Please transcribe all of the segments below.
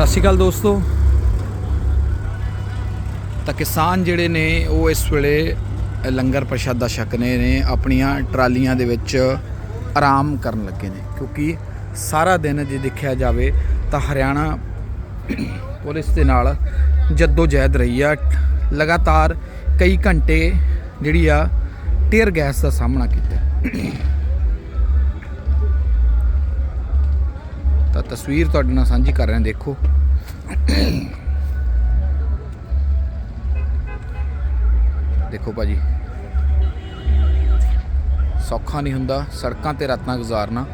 ਸਤਿ ਸ਼੍ਰੀ ਅਕਾਲ ਦੋਸਤੋ। ਤਾਂ ਕਿਸਾਨ ਜਿਹੜੇ ਨੇ, ਉਹ ਇਸ ਵੇਲੇ ਲੰਗਰ ਪ੍ਰਸ਼ਾਦਾ ਛਕਨੇ ਨੇ ਆਪਣੀਆਂ ਟਰਾਲੀਆਂ ਦੇ ਵਿੱਚ ਆਰਾਮ ਕਰਨ ਲੱਗੇ ਨੇ। ਕਿਉਂਕਿ ਸਾਰਾ ਦਿਨ ਜੇ ਦੇਖਿਆ ਜਾਵੇ ਤਾਂ ਹਰਿਆਣਾ ਪੁਲਿਸ ਦੇ ਨਾਲ ਜੱਦੋ ਜਹਿਦ ਰਹੀ ਆ। ਲਗਾਤਾਰ ਕਈ ਘੰਟੇ ਜਿਹੜੀ ਆ, ਟੀਅਰ ਗੈਸ ਦਾ ਸਾਹਮਣਾ ਕੀਤਾ। ਤਸਵੀਰ ਤੁਹਾਡੇ ਨਾਲ ਸਾਂਝੀ ਕਰ ਰਹੇ ਹਾਂ, ਦੇਖੋ। ਦੇਖੋ ਭਾਜੀ। ਸੌਖਾ ਨਹੀਂ ਹੁੰਦਾ, ਸੜਕਾਂ ਤੇ ਰਾਤਾਂ ਗੁਜ਼ਾਰਨਾ।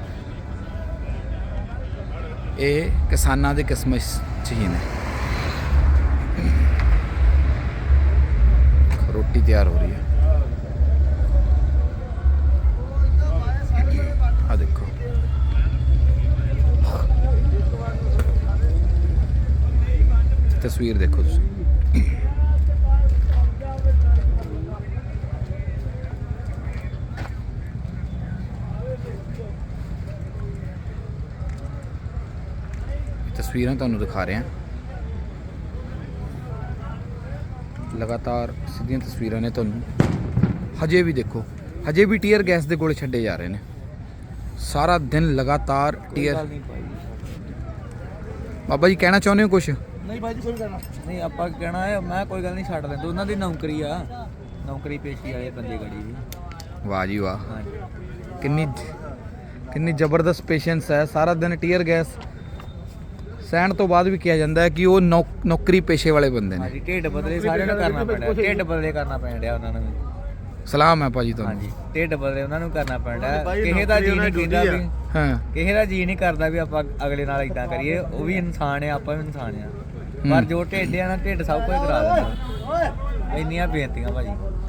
ਇਹ ਕਿਸਾਨਾਂ ਦੇ ਕਿਸਮਤ 'ਚ ਹੀ ਨੇ। ਰੋਟੀ ਤਿਆਰ ਹੋ ਰਹੀ ਹੈ। ਤਸਵੀਰ ਦੇਖੋ ਤੁਸੀਂ। ਤਸਵੀਰਾਂ ਤੁਹਾਨੂੰ ਦਿਖਾ ਰਹੇ ਹਾਂ। ਲਗਾਤਾਰ ਸਿੱਧੀਆਂ ਤਸਵੀਰਾਂ ਨੇ ਤੁਹਾਨੂੰ। ਹਜੇ ਵੀ ਦੇਖੋ ਹਜੇ ਵੀ ਟੀਅਰ ਗੈਸ ਦੇ ਗੋਲੇ ਛੱਡੇ ਜਾ ਰਹੇ ਨੇ। ਸਾਰਾ ਦਿਨ ਲਗਾਤਾਰ ਟੀਅਰ ਬਾਬਾ ਜੀ ਕਹਿਣਾ ਚਾਹੁੰਦੇ ਹੋ ਕੁਝ ਨਹੀਂ ਭਾਈ ਜੀ ਕੋਈ ਕਰਨਾ ਨਹੀਂ। ਆਪਾਂ ਕਹਿਣਾ ਹੈ ਮੈਂ ਕੋਈ ਗੱਲ ਨਹੀਂ ਛੱਡ ਲੈਂਦੇ ਉਹਨਾਂ ਦੀ ਨੌਕਰੀ ਆ। ਨੌਕਰੀ ਪੇਸ਼ੀ ਵਾਲੇ ਬੰਦੇ ਗੜੀ ਦੀ। ਵਾਹ ਜੀ ਵਾਹ। ਹਾਂਜੀ। ਕਿੰਨੀ ਕਿੰਨੀ ਜ਼ਬਰਦਸਤ ਪੇਸ਼ੈਂਸ ਹੈ। ਸਾਰਾ ਦਿਨ ਟੀਅਰ ਗੈਸ ਸਹਿਣ ਤੋਂ ਬਾਅਦ ਵੀ ਕਿਹਾ ਜਾਂਦਾ ਹੈ ਕਿ ਉਹ ਨੌਕ- ਨੌਕਰੀ ਪੇਸ਼ੇ ਵਾਲੇ ਬੰਦੇ ਨੇ। ਹਾਂਜੀ ਢਿੱਡ ਬਦਲੇ ਸਾਰਿਆਂ ਨੂੰ ਕਰਨਾ ਪੈਣਾ ਢਿੱਡ ਬਦਲੇ ਕਰਨਾ ਪੈਣ ਡਿਆ ਉਹਨਾਂ ਨੂੰ। ਸਲਾਮ ਹੈ ਭਾਜੀ ਤੁਹਾਨੂੰ। ਹਾਂਜੀ ਢਿੱਡ ਬਦਲੇ ਉਹਨਾਂ ਨੂੰ ਕਰਨਾ ਪੈਣ ਕਿਸੇ ਦਾ ਜੀ ਨਹੀਂ ਕਹਿੰਦਾ ਵੀ। ਹਾਂ। ਕਿਸੇ ਦਾ ਜੀ ਨਹੀਂ ਕਰਦਾ ਵੀ ਆਪਾਂ ਅਗਲੇ ਨਾਲ ਇਦਾਂ ਕਰੀਏ। ਉਹ ਵੀ ਇਨਸਾਨ ਆ ਆਪਾਂ ਵੀ ਇਨਸਾਨ ਆ ਪਰ ਜੋ ਢਿੱਡ ਆ ਨਾ ਢਿੱਡ ਸਭ ਕੁਝ ਕਰਾ ਦਿੰਦਾ। ਇੰਨੀਆਂ ਬੇਨਤੀਆਂ ਭਾਜੀ।